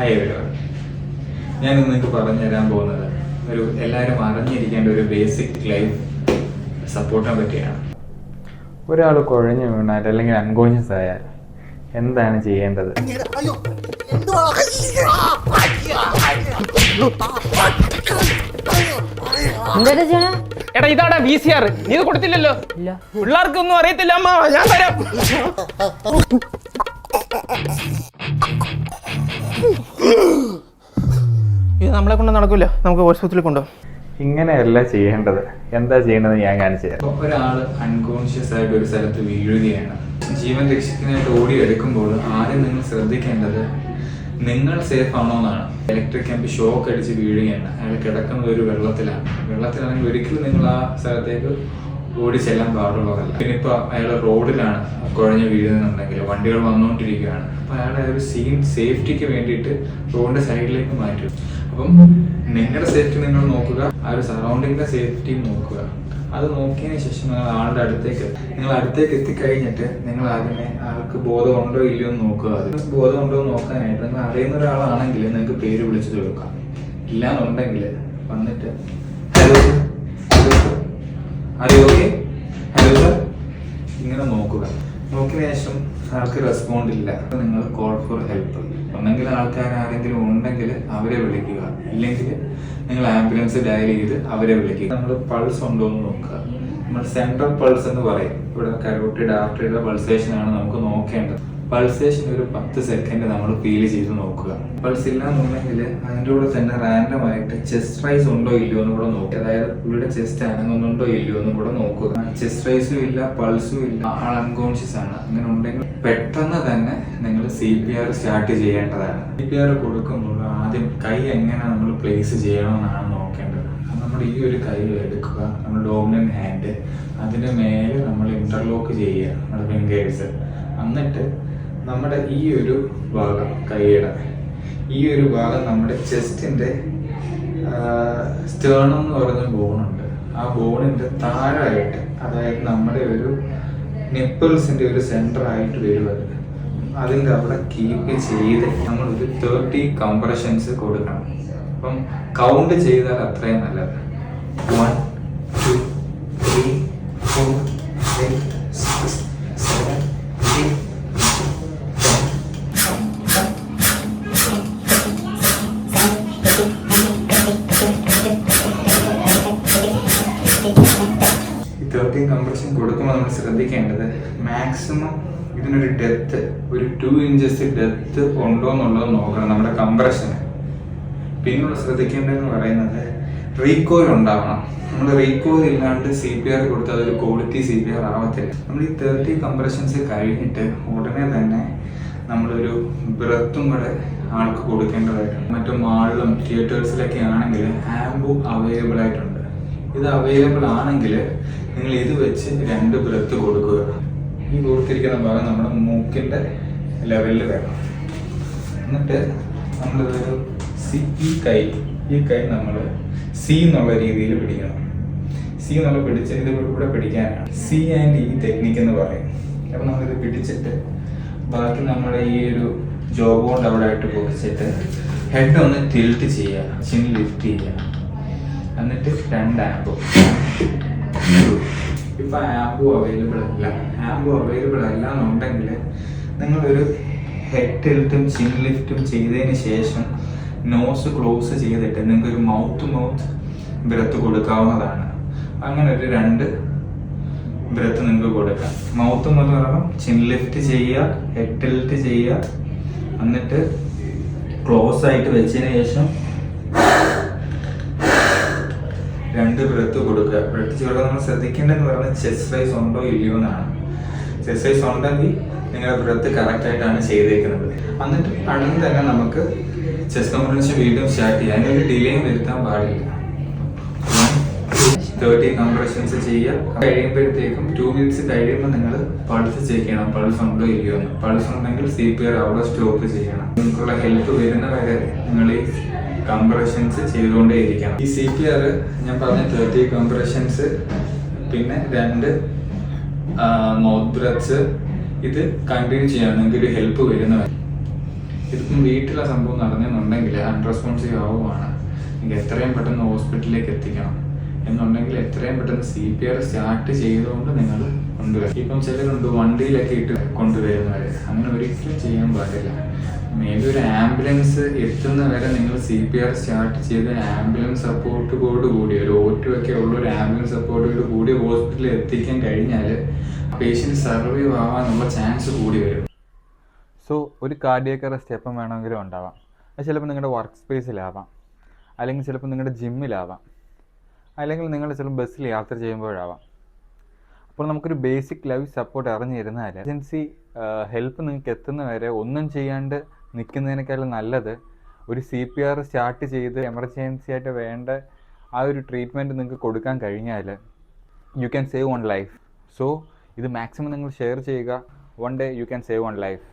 Hi everyone ഞാൻ ഇന്ന് നിങ്ങൾക്ക് പറഞ്ഞു തരാൻ പോകുന്നത് ഒരു എല്ലാവരും അറിഞ്ഞിരിക്കേണ്ട ഒരു ബേസിക് ലൈഫ് സപ്പോർട്ടിനെ പറ്റിയാണ്. ഒരാൾ കുഴഞ്ഞു വീണാൽ അല്ലെങ്കിൽ അൺകോൺഷ്യസ് ആയാൽ എന്താണ് ചെയ്യേണ്ടത്? എടാ ഇതാടാ വി സി ആർ നീ ഇത് കൊടുത്തില്ലല്ലോ? ഇല്ല. പിള്ളേർക്കൊന്നും അറിയത്തില്ല അമ്മ ഞാൻ തരാം. ഇത് നമ്മളെ കൊണ്ട് നടക്കൂല. നമുക്ക് ഹോസ്പിറ്റലിൽ കൊണ്ടുപോകും ഇങ്ങനെയല്ല ചെയ്യേണ്ടത്. എന്താ ചെയ്യേണ്ടത് ഞാൻ കാണിച്ചു തരാം. ഒരാൾ അൺകോൺഷ്യസ് ആയിട്ട് ഒരു സ്ഥലത്ത് വീഴുകയാണ്. ജീവൻ രക്ഷിക്കാനായിട്ട് ഓടി എടുക്കുമ്പോൾ ആദ്യം നിങ്ങൾ ശ്രദ്ധിക്കേണ്ടത് നിങ്ങൾ സേഫ് ആണോ എന്നാണ്. ഇലക്ട്രിക് ക്യാമ്പ് ഷോക്ക് അടിച്ച് വീഴുകയാണ്. അയാൾ കിടക്കുന്നത് ഒരു വെള്ളത്തിലാണ്. വെള്ളത്തിലാണെങ്കിൽ ഒരിക്കലും നിങ്ങൾ ആ സ്ഥലത്തേക്ക് ഓടി ചെല്ലാൻ പാടുള്ളതല്ല. പിന്നെ ഇപ്പോൾ അയാൾ റോഡിലാണ് കുഴഞ്ഞ വീഴുന്നുണ്ടെങ്കിൽ വണ്ടികൾ വന്നുകൊണ്ടിരിക്കുകയാണ് അപ്പോൾ അയാളെ ഒരു സീൻ സേഫ്റ്റിക്ക് വേണ്ടിയിട്ട് റോഡിന്റെ സൈഡിലേക്ക് മാറ്റും. അപ്പം നിങ്ങളുടെ സേഫ്റ്റി നിങ്ങൾ നോക്കുക ആ ഒരു സറൗണ്ടിങ്ങിന്റെ സേഫ്റ്റി നോക്കുക. അത് നോക്കിയതിന് ശേഷം നിങ്ങൾ ആളുടെ അടുത്തേക്ക് നിങ്ങൾ അടുത്തേക്ക് എത്തിക്കഴിഞ്ഞിട്ട് നിങ്ങൾ ആദ്യമേ ആൾക്ക് ബോധമുണ്ടോ ഇല്ലയോ എന്ന് നോക്കുക. അത് ബോധമുണ്ടോ എന്ന് നോക്കാനായിട്ട് നിങ്ങൾ അറിയുന്ന ഒരാളാണെങ്കിൽ നിങ്ങൾക്ക് പേര് വിളിച്ചു ചോദിക്കാം ഇല്ലാന്നുണ്ടെങ്കിൽ വന്നിട്ട് ഓക്കെ ഹലോ സർ ഇങ്ങനെ നോക്കുക. നോക്കിയ ശേഷം ആൾക്ക് റെസ്പോണ്ട് ഇല്ല. നിങ്ങൾ കോൾ ഫോർ ഹെൽപ്പ് ഒന്നെങ്കിൽ ആൾക്കാർ ആരെങ്കിലും ഉണ്ടെങ്കിൽ അവരെ വിളിക്കുക. ഇല്ലെങ്കിൽ നിങ്ങൾ ആംബുലൻസ് ഡയൽ ചെയ്ത് അവരെ വിളിക്കുക. നമ്മൾ പൾസ് ഉണ്ടോ എന്ന് നോക്കുക. നമ്മൾ സെൻട്രൽ പൾസ് എന്ന് പറയും. ഇവിടെ കരോട്ടിയുടെ പൾസേഷൻ ആണ് നമുക്ക് നോക്കേണ്ടത്. പൾസേഷൻ ഒരു പത്ത് സെക്കൻഡ് നമ്മൾ ഫീൽ ചെയ്ത് നോക്കുക. പൾസ് ഇല്ലാന്നുണ്ടെങ്കിൽ അതിന്റെ കൂടെ തന്നെ റാൻഡം ആയിട്ട് ചെസ്റ്റ് റൈസ് ഉണ്ടോ ഇല്ലയോ എന്ന് കൂടെ നോക്കുക. അതായത് പുള്ളിയുടെ ചെസ്റ്റ് അനങ്ങുന്നുണ്ടോ ഇല്ലയോ എന്നും കൂടെ നോക്കുക. ചെസ്റ്റ് റൈസും ഇല്ല പൾസും ഇല്ല ആൾ അൺകോൺഷ്യസ് ആണ്. അങ്ങനെ ഉണ്ടെങ്കിൽ പെട്ടെന്ന് തന്നെ നിങ്ങൾ സി പി ആർ സ്റ്റാർട്ട് ചെയ്യേണ്ടതാണ്. സി പി ആർ കൊടുക്കുമ്പോൾ ആദ്യം കൈ എങ്ങനെ നമ്മൾ പ്ലേസ് ചെയ്യണമെന്നാണ് നോക്കേണ്ടത്. നമ്മൾ ഈ ഒരു കൈ എടുക്കുക. നമ്മൾ ഡോമിനൻ ഹാൻഡ് അതിന്റെ മേലെ നമ്മൾ ഇന്റർലോക്ക് ചെയ്യുക. നമ്മുടെ ഫിംഗേഴ്സ് എന്നിട്ട് നമ്മുടെ ഈ ഒരു ഭാഗം കൈയുടെ ഈ ഒരു ഭാഗം നമ്മുടെ ചെസ്റ്റിന്റെ സ്റ്റേണം എന്ന് പറഞ്ഞ ബോണുണ്ട് ആ ബോണിന്റെ താഴായിട്ട് അതായത് നമ്മുടെ ഒരു നിപ്പിൾസിന്റെ ഒരു സെന്റർ ആയിട്ട് വരും അത് അതിന്റെ അവിടെ കീപ്പ് ചെയ്ത് നമ്മൾ ഒരു തേർട്ടി കംപ്രഷൻസ് കൊടുക്കണം. അപ്പം കൗണ്ട് ചെയ്താൽ അത്രയും നല്ലത്. വൺ തേർട്ടീൻ കംപ്രഷൻ കൊടുക്കുമ്പോൾ നമ്മൾ ശ്രദ്ധിക്കേണ്ടത് മാക്സിമം ഇതിനൊരു ഡെപ്ത് ഒരു ടു ഇഞ്ചസ് ഡെപ്ത് ഉണ്ടോ എന്നുള്ളത് നോക്കണം നമ്മുടെ കംപ്രഷന് പിന്നീട് ശ്രദ്ധിക്കേണ്ടതെന്ന് പറയുന്നത് റീകോയിൽ ഉണ്ടാവണം. നമ്മൾ റീകോയിൽ ഇല്ലാണ്ട് സി പി ആർ കൊടുത്താൽ അതൊരു ക്വാളിറ്റി സി പി ആർ ആവത്തില്ല. നമ്മൾ ഈ തേർട്ടി കംപ്രഷൻസ് കഴിഞ്ഞിട്ട് ഉടനെ തന്നെ നമ്മളൊരു ബ്രത്തും കൂടെ ആൾക്ക് കൊടുക്കേണ്ടതായിട്ടുണ്ട്. മറ്റു മാളിലും തിയേറ്റേഴ്സിലൊക്കെ ആണെങ്കിൽ ആംബു അവൈലബിൾ ആയിട്ടുണ്ട്. ഇത് അവൈലബിൾ ആണെങ്കിൽ നിങ്ങൾ ഇത് വെച്ച് രണ്ട് ബ്രത്ത് കൊടുക്കുക. ഈ കൊടുത്തിരിക്കുന്ന ഭാഗം നമ്മുടെ മൂക്കിന്റെ ലെവലിൽ വേണം. എന്നിട്ട് നമ്മളിതൊരു സി ഈ കൈ ഈ കൈ നമ്മൾ സി എന്നുള്ള രീതിയിൽ പിടിക്കണം. സി എന്നുള്ള പിടിച്ച് ഇത് ഇവിടെ പിടിക്കാനാണ്. സി ആൻഡ് ഈ ടെക്നിക്ക് എന്ന് പറയും. അപ്പം നമ്മളിത് പിടിച്ചിട്ട് ബാക്കി നമ്മുടെ ഈ ഒരു ജോബ് കൊണ്ട് അവിടെ ആയിട്ട് പൊക്കിച്ചിട്ട് ഹെഡ് ഒന്ന് ടിൽറ്റ് ചെയ്യുക ചിൻ ലിഫ്റ്റ് ചെയ്യുക. എന്നിട്ട് രണ്ട് ആപ്പ് ഇപ്പൊ ആപ്പും അവൈലബിൾ അല്ല. ആപ്പും അവൈലബിൾ അല്ല എന്നുണ്ടെങ്കിൽ നിങ്ങളൊരു ഹെഡ് ടിൽറ്റും ചിൻ ലിഫ്റ്റും ചെയ്തതിന് ശേഷം നോസ് ക്ലോസ് ചെയ്തിട്ട് നിങ്ങൾക്ക് ഒരു മൗത്ത് മൗത്ത് ബ്രത്ത് കൊടുക്കാവുന്നതാണ്. അങ്ങനെ ഒരു രണ്ട് ബ്രത്ത് നിങ്ങൾക്ക് കൊടുക്കാം. മൗത്ത് എന്ന് പറയുമ്പോൾ ചിൻ ലിഫ്റ്റ് ചെയ്യുക ഹെഡ് ടിൽറ്റ് ചെയ്യുക എന്നിട്ട് ക്ലോസ് ആയിട്ട് വെച്ചതിന് ശേഷം രണ്ട് ബ്രത്ത് കൊടുക്കുക. ബ്രത്ത് ചെയ്യുമ്പോൾ നമ്മൾ ശ്രദ്ധിക്കേണ്ടതെന്ന് പറയുന്നത് ചെസ്റ്റ് സൈസ് ഉണ്ടോ ഇല്ലയോ എന്നാണ്. ചെസ്റ്റ് സൈസ് ഉണ്ടെങ്കിൽ നിങ്ങളുടെ ബ്രത്ത് കറക്റ്റായിട്ടാണ് ചെയ്തേക്കുന്നത്. എന്നിട്ട് അടുത്ത് തന്നെ നമുക്ക് ചെസ്റ്റ് കോൺഫറൻസ് വീണ്ടും സ്റ്റാർട്ട് ചെയ്യാം. അതിനൊരു ഡിലേയും വരുത്താൻ പാടില്ല. തേർട്ടി കംപ്രഷൻസ് ചെയ്യുക കഴിയുമ്പോഴത്തേക്കും ടു മിനിറ്റ്സ് കഴിയുമ്പോൾ നിങ്ങൾ പൾസ് ചെക്ക് ചെയ്യണം. പൾസ് ഉണ്ടോ ഇല്ലയോ എന്ന്. പൾസ് ഉണ്ടെങ്കിൽ സി പി ആർ അവിടെ സ്റ്റോപ്പ് ചെയ്യണം. നിങ്ങൾക്കുള്ള ഹെൽപ്പ് വരുന്ന വരെ നിങ്ങൾ ഈ കംപ്രഷൻസ് ചെയ്തുകൊണ്ടേ ഇരിക്കണം ഈ സി പി ആർ ഞാൻ പറഞ്ഞ തേർട്ടി കംപ്രഷൻസ് പിന്നെ രണ്ട് മൗത്ത് ബ്രത്ത്സ് ഇത് കണ്ടിന്യൂ ചെയ്യണം. നിങ്ങൾക്ക് ഒരു ഹെൽപ്പ് വരുന്നവർ. വരെ ഇതിപ്പം വീട്ടിലെ സംഭവം നടന്നെന്നുണ്ടെങ്കിൽ അൺറെസ്പോൺസീവ് ആവുകയാണ് നിങ്ങൾക്ക് എത്രയും പെട്ടെന്ന് ഹോസ്പിറ്റലിലേക്ക് എത്തിക്കണം. എന്നുണ്ടെങ്കിൽ എത്രയും പെട്ടെന്ന് സി പി ആർ സ്റ്റാർട്ട് ചെയ്തുകൊണ്ട് നിങ്ങൾ കൊണ്ടുവരും ഇപ്പം ചിലരുണ്ട് വണ്ടിയിലൊക്കെ ഇട്ട് കൊണ്ടുവരുന്നവർ അങ്ങനെ ഒരിക്കലും ചെയ്യാൻ പാടില്ല. മേ ബി ഒരു ആംബുലൻസ് എത്തുന്ന വരെ നിങ്ങൾ സി പി ആർ സ്റ്റാർട്ട് ചെയ്ത് ആംബുലൻസ് സപ്പോർട്ടോട് കൂടി ഒരു ഓറ്റു ഒക്കെ ഉള്ള ഒരു ആംബുലൻസ് സപ്പോർട്ടോട് കൂടി ഹോസ്പിറ്റലിൽ എത്തിക്കാൻ കഴിഞ്ഞാൽ പേഷ്യന്റ് സർവൈവ് ആവാനുള്ള ചാൻസ് കൂടി വരും. സോ ഒരു കാർഡിയക്ക് അറസ്റ്റ് എപ്പം വേണമെങ്കിലും ഉണ്ടാവാം. അത് ചിലപ്പോൾ നിങ്ങളുടെ വർക്ക് സ്പേസിലാവാം അല്ലെങ്കിൽ ചിലപ്പോൾ നിങ്ങളുടെ ജിമ്മിലാവാം അല്ലെങ്കിൽ നിങ്ങൾ ചിലപ്പോൾ ബസ്സിൽ യാത്ര ചെയ്യുമ്പോഴാവാം. അപ്പോൾ നമുക്കൊരു ബേസിക് ലൈഫ് സപ്പോർട്ട് അറിഞ്ഞിരുന്നാൽ എമർജൻസി ഹെൽപ്പ് നിങ്ങൾക്ക് എത്തുന്ന വരെ ഒന്നും ചെയ്യാണ്ട് നിൽക്കുന്നതിനേക്കാളും നല്ലത് ഒരു സി പി ആർ സ്റ്റാർട്ട് ചെയ്ത് എമർജൻസി ആയിട്ട് വേണ്ട ആ ഒരു ട്രീറ്റ്മെന്റ് നിങ്ങൾക്ക് കൊടുക്കാൻ കഴിഞ്ഞാൽ you can save one life so ഇത് മാക്സിമം നിങ്ങൾ ഷെയർ ചെയ്യുക. One day you can save one life